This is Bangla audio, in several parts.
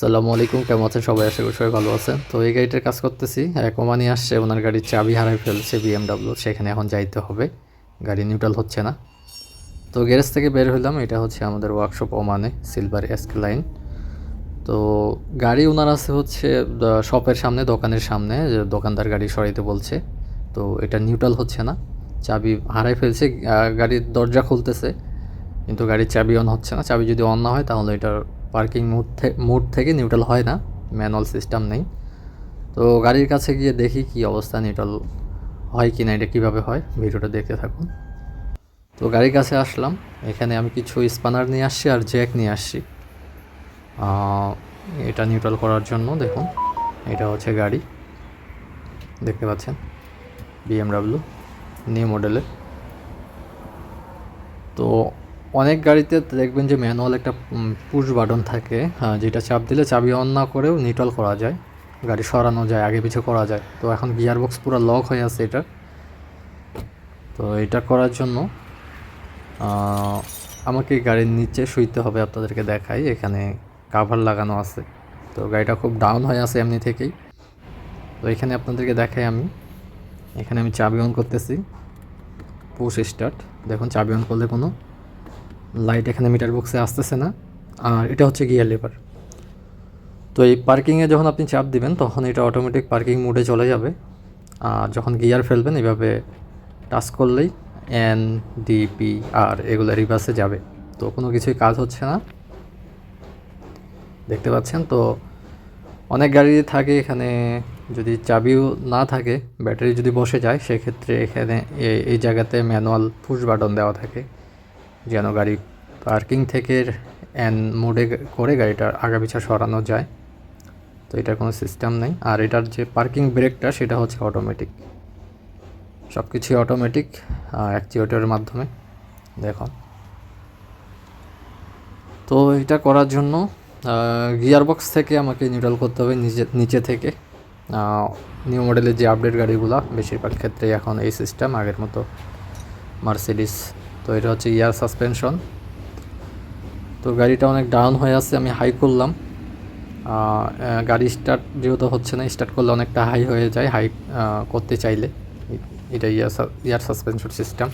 সালামু আলাইকুম, কেমন আছেন সবাই? আশা করি সবাই ভালো আছেন। তো এই গাড়িটার কাজ করতেছি এক একমানি আসছে, ওনার গাড়ির চাবি হারাই ফেলছে বিএমডাব্লিউ সেখানে এখন যাইতে হবে। গাড়ি নিউট্রাল হচ্ছে না। তো গ্যারেজ থেকে বের হইলাম, এটা হচ্ছে আমাদের ওয়ার্কশপ ওমানে সিলভার এসকে লাইন তো গাড়ি ওনার আছে হচ্ছে শপের সামনে, দোকানের সামনে দোকানদার গাড়ি সরাইতে বলছে। তো এটা নিউট্রাল হচ্ছে না। চাবি হারাই ফেলছে গাড়ির দরজা খুলতেছে, কিন্তু গাড়ির চাবি অন হচ্ছে না। চাবি যদি অন না হয়, তাহলে এটার পার্কিং মুড মুড থেকে নিউট্রাল হয় না, ম্যানুয়াল সিস্টেম নেই। তো গাড়ির কাছে গিয়ে দেখি কি অবস্থা নিউট্রাল হয় কি না এটা কীভাবে হয়, ভিডিওটা দেখতে থাকুন। তো গাড়ির কাছে আসলাম, এখানে আমি কিছু স্পানার নিয়ে আসছি আর জ্যাক নিয়ে আসছি। এটা নিউট্রাল করার জন্য, দেখুন, এটা হচ্ছে গাড়ি, দেখতে পাচ্ছেন বিএমডাব্লিউ নিউ মডেলের। তো অনেক গাড়িতে দেখবেন যে ম্যানুয়াল একটা পুশ বাটন থাকে হ্যাঁ যেটা চাপ দিলে চাবি অন না করেও নিটল করা যায়, গাড়ি সরানো যায়, আগে পিছু করা যায়। তো এখন গিয়ার বক্স পুরো লক হয়ে আছে এটা তো এটা করার জন্য আমাকে গাড়ির নিচে শুইতে হবে, আপনাদেরকে দেখাই, এখানে কাভার লাগানো আছে। তো গাড়িটা খুব ডাউন হয়ে আছে এমনি থেকেই। তো এখানে আপনাদেরকে দেখাই আমি। এখানে আমি চাবি অন করতেছি। পুশ স্টার্ট দেখুন, চাবি অন করলে কোনো লাইট এখানে মিটার বক্সে আসতেছে না। আর এটা হচ্ছে গিয়ার লিভার তো এই পার্কিংয়ে যখন আপনি চাপ দিবেন, তখন এটা অটোমেটিক পার্কিং মোডে চলে যাবে। আর যখন গিয়ার ফেলবেন, এভাবে টাচ করলেই এন ডিপি আর এগুলো রিভার্সে যাবে। তো কোনো কিছুই কাজ হচ্ছে না। দেখতে পাচ্ছেন? তো অনেক গাড়ি থাকে এখানে, যদি চাবিও না থাকে, ব্যাটারি যদি বসে যায়, সেক্ষেত্রে এখানে এই জায়গাতে ম্যানুয়াল পুশ বাটন দেওয়া থাকে। যেন গাড়ি পার্কিং থেকে অ্যান মোডে করে গাড়িটার আগা পিছা সরানো যায়। তো এটার কোনো সিস্টেম নেই। আর এটার যে পার্কিং ব্রেকটা, সেটা হচ্ছে অটোমেটিক সব কিছুই অটোমেটিক অ্যাকচুয়েটরের মাধ্যমে। দেখুন তো এটা করার জন্য গিয়ার বক্স থেকে আমাকে নিউট্রাল করতে হবে নিচে নিচে থেকে। নিউ মডেলের যে আপডেট গাড়িগুলো, বেশিরভাগ ক্ষেত্রে এখন এই সিস্টেম আগের মতো মার্সিডিস তো এটা হচ্ছে ইয়ার সাসপেনশন। তো গাড়িটা অনেক ডাউন হয়ে আছে, আমি হাই করলাম। গাড়ি স্টার্ট যেহেতু হচ্ছে না স্টার্ট করলে অনেকটা হাই হয়ে যায় হাই করতে চাইলে। এটা ইয়ার ইয়ার সাসপেনশন সিস্টেম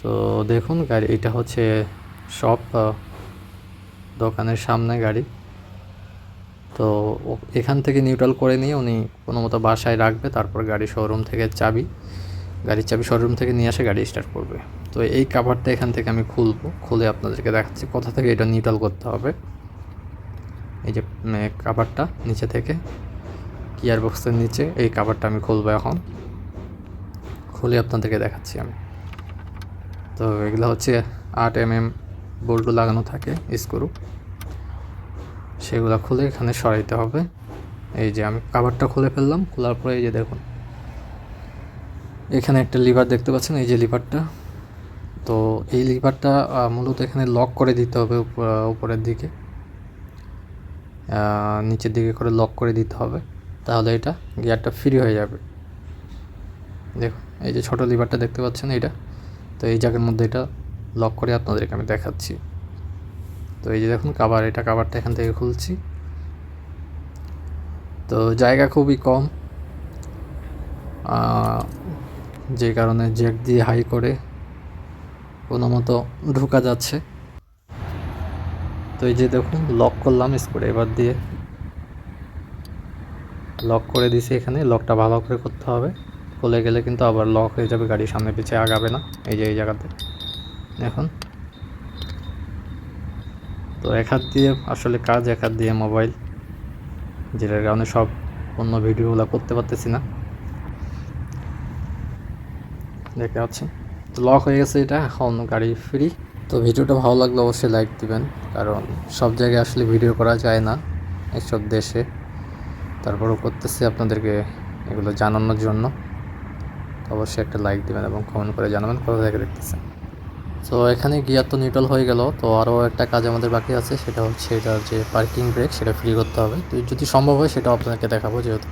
তো দেখুন গাড়ি, এটা হচ্ছে শপ দোকানের সামনে গাড়ি। তো এখান থেকে নিউট্রাল করে নিয়ে উনি কোনো মতো বাসায় রাখবে, তারপর গাড়ি শোরুম থেকে চাবি। গাড়ির চাবি শোরুম থেকে নিয়ে আসে গাড়ি স্টার্ট করবে। তো এই কাভারটা এখান থেকে আমি খুলবো, খুলে আপনাদেরকে দেখাচ্ছি কোথা থেকে এটা নিউট্রাল করতে হবে। এই যে কাভারটা নিচে থেকে গিয়ার বক্সের নিচে এই কাভারটা আমি খুলবো এখন। খুলে আপনাদেরকে দেখাচ্ছি আমি। তো এগুলো হচ্ছে আট এম এম বোল্টু লাগানো থাকে স্ক্রু সেগুলো খুলে এখানে সরাইতে হবে। এই যে আমি কাভারটা খুলে ফেললাম, খোলার পরে এই যে দেখুন এখানে একটা লিভার দেখতে পাচ্ছেন, এই যে লিভারটা। তো এই লিভারটা মূলত এখানে লক করে দিতে হবে উপ- উপরের দিকে। নিচের দিকে করে লক করে দিতে হবে, তাহলে এটা গিয়ারটা ফ্রি হয়ে যাবে। দেখুন, এই যে ছোটো লিভারটা দেখতে পাচ্ছেন এটা তো এই জায়গার মধ্যে এটা লক করে আপনাদেরকে আমি দেখাচ্ছি। তো এই যে দেখুন কাবার এটা কাবারটা এখান থেকে খুলছি। তো জায়গা খুবই কম। যে কারণে জ্যাক দিয়ে হাই করে কোনো মতো ঢোকা যাচ্ছে। তো এই যে দেখুন, লক করলাম স্ক্রু। এবার দিয়ে লক করে দিছি এখানে। লকটা ভালো করে করতে হবে। খুলে গেলে কিন্তু আবার লক হয়ে যাবে, গাড়ি সামনে পিছিয়ে আগাবে না। এই যে এই জায়গাতে। এখন তো এক হাত দিয়ে আসলে কাজ, এক হাত দিয়ে মোবাইল। যেটার কারণে সব অন্য ভিডিওগুলো করতে পারতেছি না। দেখতে পাচ্ছেন। তো লক হয়ে গেছে এটা, এখন গাড়ি ফ্রি তো ভিডিওটা ভালো লাগলে অবশ্যই লাইক দিবেন, কারণ সব জায়গায় আসলে ভিডিও করা যায় না এইসব দেশে। তারপরও করতেছি আপনাদেরকে এগুলো জানানোর জন্য। তো অবশ্যই একটা লাইক দেবেন এবং কমেন্ট করে জানাবেন কোথা থেকে দেখতেছেন। তো এখানে গিয়ার তো নিউট্রাল হয়ে গেল, তো আরও একটা কাজ আমাদের বাকি আছে, সেটা হচ্ছে এটার যে পার্কিং ব্রেক সেটা ফ্রি করতে হবে। তো যদি সম্ভব হয় সেটাও আপনাদেরকে দেখাবো যেহেতু।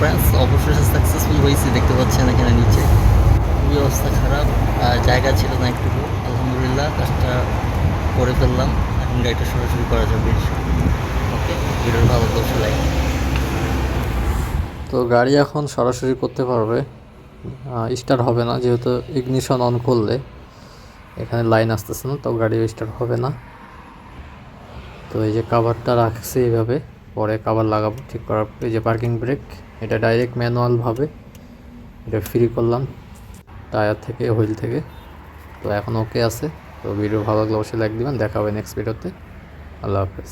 ফ্রেন্ডস অবশেষে সাকসেসফুল হয়েছি, দেখতে পাচ্ছেন এখানে নিচে। খুবই অবস্থা খারাপ, আর জায়গা ছিল না একটুকু আলহামদুলিল্লাহ, কাজটা করে ফেললাম, এখন গাড়িটা সরাসরি করা যাবে ওকে ভিডিওর ভালো লাগলে লাইক তো গাড়ি এখন সরাসরি করতে পারবে। স্টার্ট হবে না, যেহেতু ইগনিশন অন করলে, এখানে লাইন আসতেছে না, তো গাড়ি স্টার্ট হবে না। তো এই যে কাভারটা রাখছি এইভাবে। পরে কাবার লাগাবো, ঠিক করার এই যে পার্কিং ব্রেক এটা ডাইরেক্ট ম্যানুয়ালভাবে এটা ফ্রি করলাম টায়ার থেকে হুইল থেকে। তো এখন ওকে আছে। তো ভিডিও ভালো লাগলে অবশ্যই লাইক দেবেন। দেখা হবে নেক্সট ভিডিওতে আল্লাহ হাফেজ।